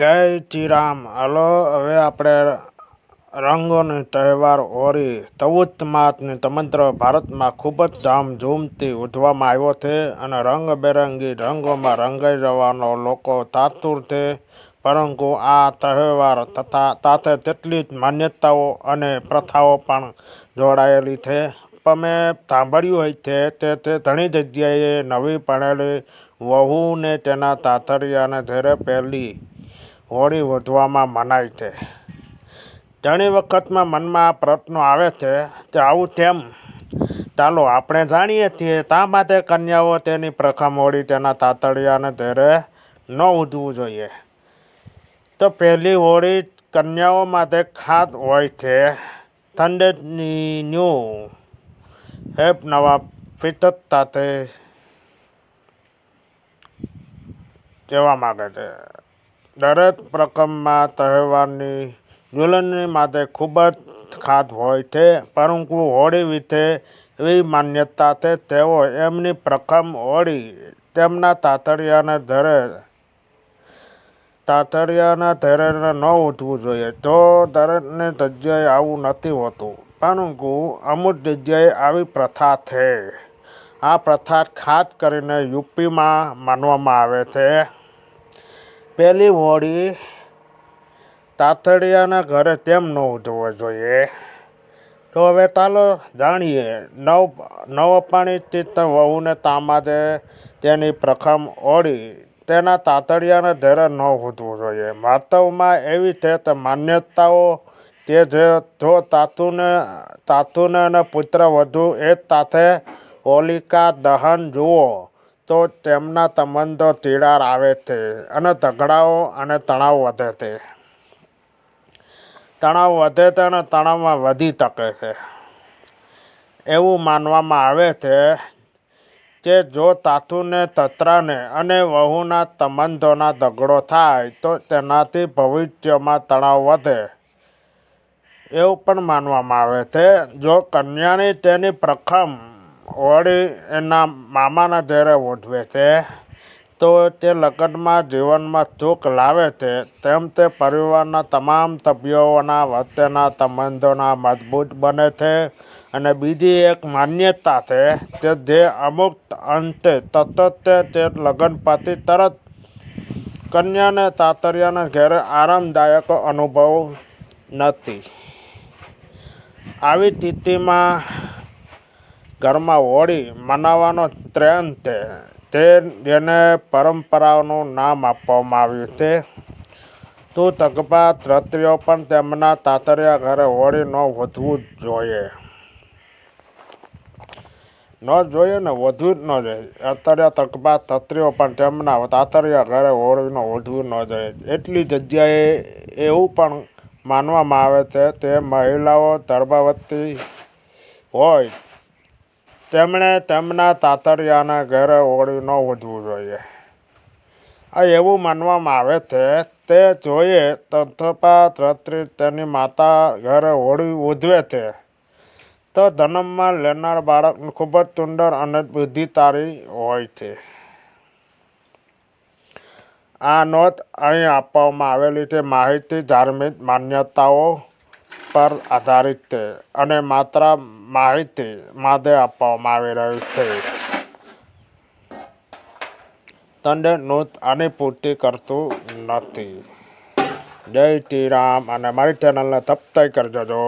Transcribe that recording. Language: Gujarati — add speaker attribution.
Speaker 1: જય શ્રી રામ હલો, હવે આપણે રંગોનો તહેવાર હોળી ચૌદ માસની સમગ્ર ભારતમાં ખૂબ જ ધામધૂમથી ઉજવવામાં આવ્યો છે અને રંગબેરંગી રંગોમાં રંગાઈ જવાનો લોકો તાતુર છે. પરંતુ આ તહેવાર તથા સાથે તેટલી જ માન્યતાઓ અને પ્રથાઓ પણ જોડાયેલી છે. તમે સાંભળ્યું હોય છે તે તે ઘણી જગ્યાએ નવી પડેલી વહુને તેના તાતરિયાને ઘેરે પહેલી હોળી વધવામાં મનાય છે. ઘણી વખતમાં મનમાં પ્રશ્નો આવે છે કે આવું તેમ ચાલો, આપણે જાણીએ છીએ તા માટે કન્યાઓ તેની પ્રથમ હોળી તેના તાતળિયાને ઘેરે ન ઉજવવું જોઈએ. તો પહેલી હોળી કન્યાઓ માટે ખાસ હોય છે ઠંડની ન્યૂ હેપ નવા ફિતત સાથે કહેવા માગે છે. દરેક પ્રકમમાં તહેવારની દુલ્હનની માટે ખૂબ જ ખાસ હોય છે, પરંતુ હોળી વિશે એવી માન્યતા છે, તેઓ એમની પ્રથમ હોળી તેમના સાસરિયાને ધરે તાતરિયાના ધરેને ન ઉઠવું જોઈએ. તો દરેકની જગ્યાએ આવું નથી હોતું, પરંતુ અમુક જગ્યાએ આવી પ્રથા છે. આ પ્રથા ખાસ કરીને યુપીમાં માનવામાં આવે છે. પહેલી હોળી તાતડિયાના ઘરે કેમ ન ઉજવવો જોઈએ. તો હવે ચાલો જાણીએ, નવ નવપાણી ચિત્ત વહુને તામાજે તેની પ્રથમ ઓળી તેના તાતડિયાના ઘરે ન ઉજવવું જોઈએ. વાસ્તવમાં એવી છે તે માન્યતાઓ તે જે જો તાતુને તાતુને અને પુત્ર વધુ એ સાથે હોલિકા દહન જુઓ તો તેમના સંબંધો તિરાડ આવે છે અને ઝઘડાઓ અને તણાવ વધે છે. તણાવ વધે છે અને તણાવમાં વધી શકે છે. એવું માનવામાં આવે છે કે જો તાતુને તત્રાને અને વહુના સંબંધોના ઝઘડો થાય તો તેનાથી ભવિષ્યમાં તણાવ વધે. એવું પણ માનવામાં આવે છે. જો કન્યાની તેની પ્રથમ હોળી એના મામાના ઘેરે ઉજવે છે, તો તે લગ્નમાં જીવનમાં સુખ લાવે છે. તેમ તે પરિવારના તમામ સભ્યોના વચ્ચેના સંબંધોના મજબૂત બને છે અને બીજી એક માન્યતા છે કે જે અમુક અંતે સતત તે લગ્ન પછી તરત કન્યાને તાતરિયાના ઘેરે આરામદાયક અનુભવ નથી. આવી સ્થિતિમાં ઘરમાં હોળી મનાવવાનો ટ્રેન્ડ તે જેને પરંપરાઓનું નામ આપવામાં આવ્યું છે. તો તગપા ક્ષત્રિયો પણ તેમના તાતરિયા ઘરે હોળી ન વધવું જ જોઈએ. ન જોઈએ ને વધવું જ ન જોઈએ. અત્યારે તકબા તત્રીઓ પણ તેમના તાતરિયા ઘરે હોળીનો વધવું ન જોઈએ. એટલી જગ્યાએ એવું પણ માનવામાં આવે છે, તે મહિલાઓ ગર્ભવતી હોય તેમણે તેમના તાતરિયાના ઘરે હોળી ન વધવું જોઈએ. આ એવું માનવામાં આવે છે, તે જોઈએ તથપા ત્રત્રી તેની માતા ઘરે હોળી ઉજવે છે. તો જન્મમાં લેનાર બાળક ખૂબ જ સુંદર અને બુદ્ધિતારી હોય છે. આ નોંધ અહીં આપવામાં આવેલી છે માહિતી ધાર્મિક માન્યતાઓ પર આધારિત છે અને માત્ર માહિતી માટે આપવામાં આવી રહી છે તને નોંધ આની પૂર્તિ કરતું નથી જય શ્રી રામ અને મારી ચેનલને સબસ્ક્રાઈબ કરજો